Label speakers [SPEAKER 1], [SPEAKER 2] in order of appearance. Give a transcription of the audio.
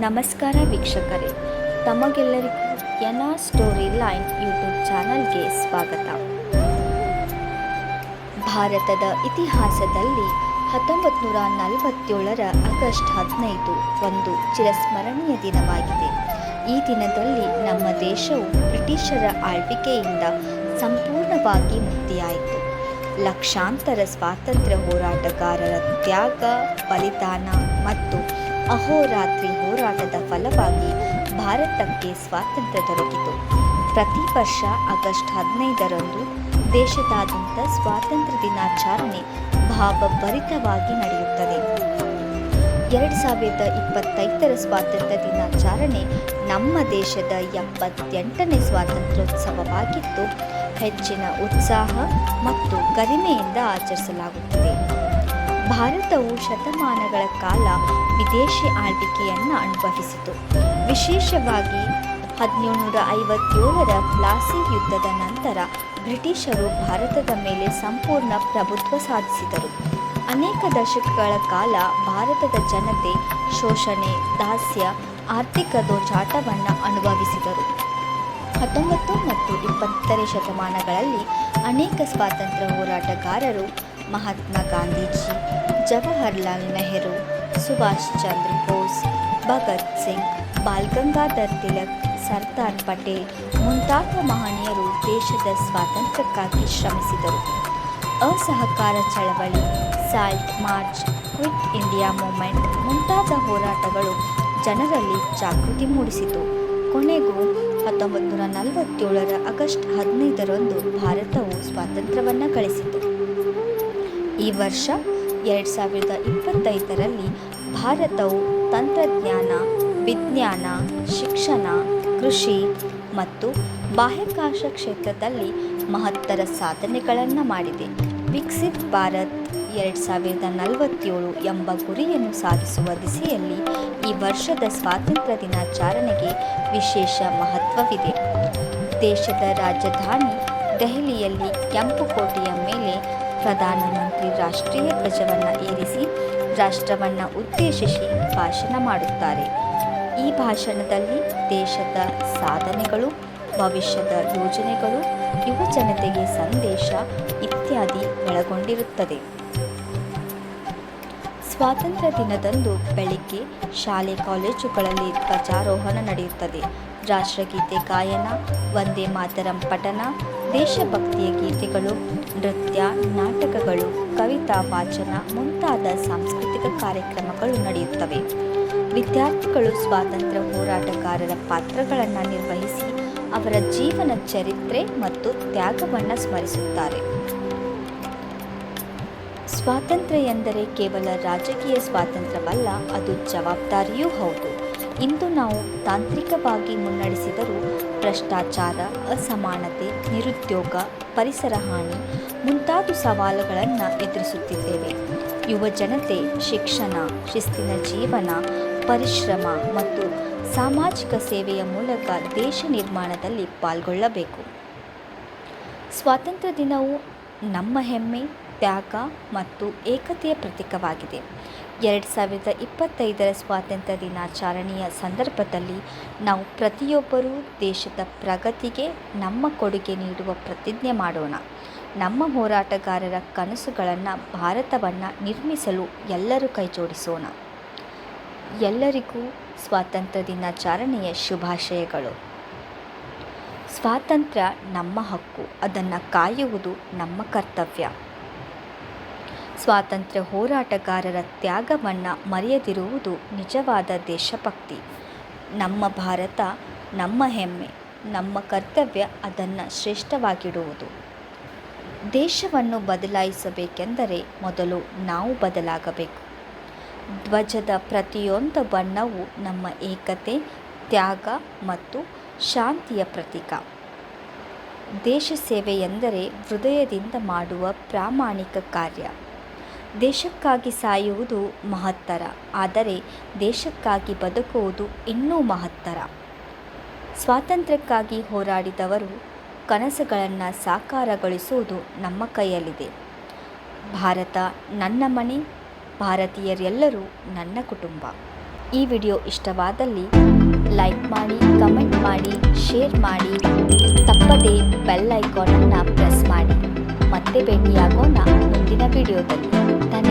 [SPEAKER 1] ನಮಸ್ಕಾರ ವೀಕ್ಷಕರೇ. ತಮಗೆಲ್ಲರಿಗೂ ಎನಾ ಸ್ಟೋರಿ ಲೈನ್ ಯೂಟ್ಯೂಬ್ ಚಾನಲ್ಗೆ ಸ್ವಾಗತ. ಭಾರತದ ಇತಿಹಾಸದಲ್ಲಿ ಹತ್ತೊಂಬತ್ತು ನೂರ ನಲವತ್ತೇಳರ ಆಗಸ್ಟ್ ಹದಿನೈದು ಒಂದು ಚಿರಸ್ಮರಣೀಯ ದಿನವಾಗಿದೆ. ಈ ದಿನದಲ್ಲಿ ನಮ್ಮ ದೇಶವು ಬ್ರಿಟಿಷರ ಆಳ್ವಿಕೆಯಿಂದ ಸಂಪೂರ್ಣವಾಗಿ ಮುಕ್ತಿಯಾಯಿತು. ಲಕ್ಷಾಂತರ ಸ್ವಾತಂತ್ರ್ಯ ಹೋರಾಟಗಾರರ ತ್ಯಾಗ, ಬಲಿದಾನ ಮತ್ತು ಅಹೋರಾತ್ರಿ ಹೋರಾಟದ ಫಲವಾಗಿ ಭಾರತಕ್ಕೆ ಸ್ವಾತಂತ್ರ್ಯ ದೊರಕಿತು. ಪ್ರತಿ ವರ್ಷ ಆಗಸ್ಟ್ ಹದಿನೈದರಂದು ದೇಶದಾದ್ಯಂತ ಸ್ವಾತಂತ್ರ್ಯ ದಿನಾಚರಣೆ ಭಾವಭರಿತವಾಗಿ ನಡೆಯುತ್ತದೆ. ಎರಡು ಸಾವಿರದ ಇಪ್ಪತ್ತೈದರ ಸ್ವಾತಂತ್ರ್ಯ ದಿನಾಚರಣೆ ನಮ್ಮ ದೇಶದ ಎಪ್ಪತ್ತೆಂಟನೇ ಸ್ವಾತಂತ್ರ್ಯೋತ್ಸವವಾಗಿದ್ದು, ಹೆಚ್ಚಿನ ಉತ್ಸಾಹ ಮತ್ತು ಗರಿಮೆಯಿಂದ ಆಚರಿಸಲಾಗುತ್ತದೆ. ಭಾರತವು ಶತಮಾನಗಳ ಕಾಲ ವಿದೇಶಿ ಆಳ್ವಿಕೆಯನ್ನು ಅನುಭವಿಸಿತು. ವಿಶೇಷವಾಗಿ ಹದಿನೇಳುನೂರ ಐವತ್ತೇಳರ ಪ್ಲಾಸಿ ಯುದ್ಧದ ನಂತರ ಬ್ರಿಟಿಷರು ಭಾರತದ ಮೇಲೆ ಸಂಪೂರ್ಣ ಪ್ರಭುತ್ವ ಸಾಧಿಸಿದರು. ಅನೇಕ ದಶಕಗಳ ಕಾಲ ಭಾರತದ ಜನತೆ ಶೋಷಣೆ, ದಾಸ್ಯ, ಆರ್ಥಿಕ ದೋಚಾಟವನ್ನು ಅನುಭವಿಸಿದರು. ಹತ್ತೊಂಬತ್ತು ಮತ್ತು ಇಪ್ಪತ್ತನೇ ಶತಮಾನಗಳಲ್ಲಿ ಅನೇಕ ಸ್ವಾತಂತ್ರ್ಯ ಹೋರಾಟಗಾರರು ಮಹಾತ್ಮ ಗಾಂಧೀಜಿ, ಜವಾಹರ್ಲಾಲ್ ನೆಹರು, ಸುಭಾಷ್ ಚಂದ್ರ ಬೋಸ್, ಭಗತ್ ಸಿಂಗ್ ಬಾಲ್ಗಂಗಾಧರ್ ತಿಲಕ್, ಸರ್ದಾರ್ ಪಟೇಲ್ ಮುಂತಾದ ಮಹನೀಯರು ದೇಶದ ಸ್ವಾತಂತ್ರ್ಯಕ್ಕಾಗಿ ಶ್ರಮಿಸಿದರು. ಅಸಹಕಾರ ಚಳವಳಿ, salt march, quit India movement ಮುಂತಾದ ಹೋರಾಟಗಳು ಜನರಲ್ಲಿ ಜಾಗೃತಿ ಮೂಡಿಸಿತು. ಕೊನೆಗೂ ಹತ್ತೊಂಬತ್ತು ನೂರ ನಲವತ್ತೇಳರ ಆಗಸ್ಟ್ ಹದಿನೈದರಂದು ಭಾರತವು ಸ್ವಾತಂತ್ರ್ಯವನ್ನು ಗಳಿಸಿತು. ಈ ವರ್ಷ ಎರಡು ಸಾವಿರದ ಇಪ್ಪತ್ತೈದರಲ್ಲಿ ಭಾರತವು ತಂತ್ರಜ್ಞಾನ, ವಿಜ್ಞಾನ, ಶಿಕ್ಷಣ, ಕೃಷಿ ಮತ್ತು ಬಾಹ್ಯಾಕಾಶ ಕ್ಷೇತ್ರದಲ್ಲಿ ಮಹತ್ತರ ಸಾಧನೆಗಳನ್ನು ಮಾಡಿದೆ. ವಿಕಸಿತ್ ಭಾರತ್ ಎರಡು ಸಾವಿರದ ನಲವತ್ತೇಳು ಎಂಬ ಗುರಿಯನ್ನು ಸಾಧಿಸುವ ದಿಸೆಯಲ್ಲಿ ಈ ವರ್ಷದ ಸ್ವಾತಂತ್ರ್ಯ ದಿನಾಚರಣೆಗೆ ವಿಶೇಷ ಮಹತ್ವವಿದೆ. ದೇಶದ ರಾಜಧಾನಿ ದೆಹಲಿಯಲ್ಲಿ ಕೆಂಪು ಕೋಟೆಯ ಮೇಲೆ ಪ್ರಧಾನಮಂತ್ರಿ ರಾಷ್ಟ್ರೀಯ ಧ್ವಜವನ್ನು ಏರಿಸಿ ರಾಷ್ಟ್ರವನ್ನು ಉದ್ದೇಶಿಸಿ ಭಾಷಣ ಮಾಡುತ್ತಾರೆ. ಈ ಭಾಷಣದಲ್ಲಿ ದೇಶದ ಸಾಧನೆಗಳು, ಭವಿಷ್ಯದ ಯೋಜನೆಗಳು, ಯುವ ಜನತೆಗೆ ಸಂದೇಶ ಇತ್ಯಾದಿ ಒಳಗೊಂಡಿರುತ್ತದೆ. ಸ್ವಾತಂತ್ರ್ಯ ದಿನದಂದು ಬೆಳಿಗ್ಗೆ ಶಾಲೆ ಕಾಲೇಜುಗಳಲ್ಲಿ ಧ್ವಜಾರೋಹಣ ನಡೆಯುತ್ತದೆ. ರಾಷ್ಟ್ರಗೀತೆ ಗಾಯನ, ವಂದೇ ಮಾತರಂ ಪಠನ ದೇಶಭಕ್ತಿಯ ಗೀತೆಗಳು, ನೃತ್ಯ, ನಾಟಕಗಳು, ಕವಿತಾ ವಾಚನ ಮುಂತಾದ ಸಾಂಸ್ಕೃತಿಕ ಕಾರ್ಯಕ್ರಮಗಳು ನಡೆಯುತ್ತವೆ. ವಿದ್ಯಾರ್ಥಿಗಳು ಸ್ವಾತಂತ್ರ್ಯ ಹೋರಾಟಗಾರರ ಪಾತ್ರಗಳನ್ನು ನಿರ್ವಹಿಸಿ ಅವರ ಜೀವನ ಚರಿತ್ರೆ ಮತ್ತು ತ್ಯಾಗವನ್ನು ಸ್ಮರಿಸುತ್ತಾರೆ. ಸ್ವಾತಂತ್ರ್ಯ ಎಂದರೆ ಕೇವಲ ರಾಜಕೀಯ ಸ್ವಾತಂತ್ರ್ಯವಲ್ಲ, ಅದು ಜವಾಬ್ದಾರಿಯೂ ಹೌದು. ಇಂದು ನಾವು ತಾಂತ್ರಿಕವಾಗಿ ಮುನ್ನಡೆಸಿದರೂ ಭ್ರಷ್ಟಾಚಾರ, ಅಸಮಾನತೆ, ನಿರುದ್ಯೋಗ, ಪರಿಸರ ಹಾನಿ ಮುಂತಾದ ಸವಾಲುಗಳನ್ನು ಎದುರಿಸುತ್ತಿದ್ದೇವೆ. ಯುವ ಜನತೆ ಶಿಕ್ಷಣ, ಶಿಸ್ತಿನ ಜೀವನ, ಪರಿಶ್ರಮ ಮತ್ತು ಸಾಮಾಜಿಕ ಸೇವೆಯ ಮೂಲಕ ದೇಶ ನಿರ್ಮಾಣದಲ್ಲಿ ಪಾಲ್ಗೊಳ್ಳಬೇಕು. ಸ್ವಾತಂತ್ರ್ಯ ದಿನವು ನಮ್ಮ ಹೆಮ್ಮೆ ತ್ಯಾಗ ಮತ್ತು ಏಕತೆಯ ಪ್ರತೀಕವಾಗಿದೆ. ಎರಡು ಸಾವಿರದ ಇಪ್ಪತ್ತೈದರ ಸ್ವಾತಂತ್ರ್ಯ ದಿನಾಚರಣೆಯ ಸಂದರ್ಭದಲ್ಲಿ ನಾವು ಪ್ರತಿಯೊಬ್ಬರೂ ದೇಶದ ಪ್ರಗತಿಗೆ ನಮ್ಮ ಕೊಡುಗೆ ನೀಡುವ ಪ್ರತಿಜ್ಞೆ ಮಾಡೋಣ. ನಮ್ಮ ಹೋರಾಟಗಾರರ ಕನಸುಗಳನ್ನು, ಭಾರತವನ್ನು ನಿರ್ಮಿಸಲು ಎಲ್ಲರೂ ಕೈಜೋಡಿಸೋಣ. ಎಲ್ಲರಿಗೂ ಸ್ವಾತಂತ್ರ್ಯ ದಿನಾಚರಣೆಯ ಶುಭಾಶಯಗಳು. ಸ್ವಾತಂತ್ರ್ಯ ನಮ್ಮ ಹಕ್ಕು, ಅದನ್ನು ಕಾಯುವುದು ನಮ್ಮ ಕರ್ತವ್ಯ. ಸ್ವಾತಂತ್ರ್ಯ ಹೋರಾಟಗಾರರ ತ್ಯಾಗವನ್ನು ಮರೆಯದಿರುವುದು ನಿಜವಾದ ದೇಶಭಕ್ತಿ. ನಮ್ಮ ಭಾರತ, ನಮ್ಮ ಹೆಮ್ಮೆ, ನಮ್ಮ ಕರ್ತವ್ಯ ಅದನ್ನು ಶ್ರೇಷ್ಠವಾಗಿಡುವುದು. ದೇಶವನ್ನು ಬದಲಾಯಿಸಬೇಕೆಂದರೆ ಮೊದಲು ನಾವು ಬದಲಾಗಬೇಕು. ಧ್ವಜದ ಪ್ರತಿಯೊಂದು ಬಣ್ಣವು ನಮ್ಮ ಏಕತೆ, ತ್ಯಾಗ ಮತ್ತು ಶಾಂತಿಯ ಪ್ರತೀಕ. ದೇಶ ಸೇವೆ ಎಂದರೆ ಹೃದಯದಿಂದ ಮಾಡುವ ಪ್ರಾಮಾಣಿಕ ಕಾರ್ಯ. ದೇಶಕ್ಕಾಗಿ ಸಾಯುವುದು ಮಹತ್ತರ, ಆದರೆ ದೇಶಕ್ಕಾಗಿ ಬದುಕುವುದು ಇನ್ನೂ ಮಹತ್ತರ. ಸ್ವಾತಂತ್ರ್ಯಕ್ಕಾಗಿ ಹೋರಾಡಿದವರು ಕನಸುಗಳನ್ನು ಸಾಕಾರಗೊಳಿಸುವುದು ನಮ್ಮ ಕೈಯಲ್ಲಿದೆ. ಭಾರತ ನನ್ನ ಮನೆ, ಭಾರತೀಯರೆಲ್ಲರೂ ನನ್ನ ಕುಟುಂಬ. ಈ ವಿಡಿಯೋ ಇಷ್ಟವಾದಲ್ಲಿ ಲೈಕ್ ಮಾಡಿ, ಕಮೆಂಟ್ ಮಾಡಿ, ಶೇರ್ ಮಾಡಿ, ತಪ್ಪದೇ ಬೆಲ್ ಐಕಾನನ್ನು ಪ್ರೆಸ್ ಮತ್ತೆ ಭೇಟಿಯಾಗೋಣ ಮುಂದಿನ ವಿಡಿಯೋದಲ್ಲಿ ಧನ್ಯವಾದ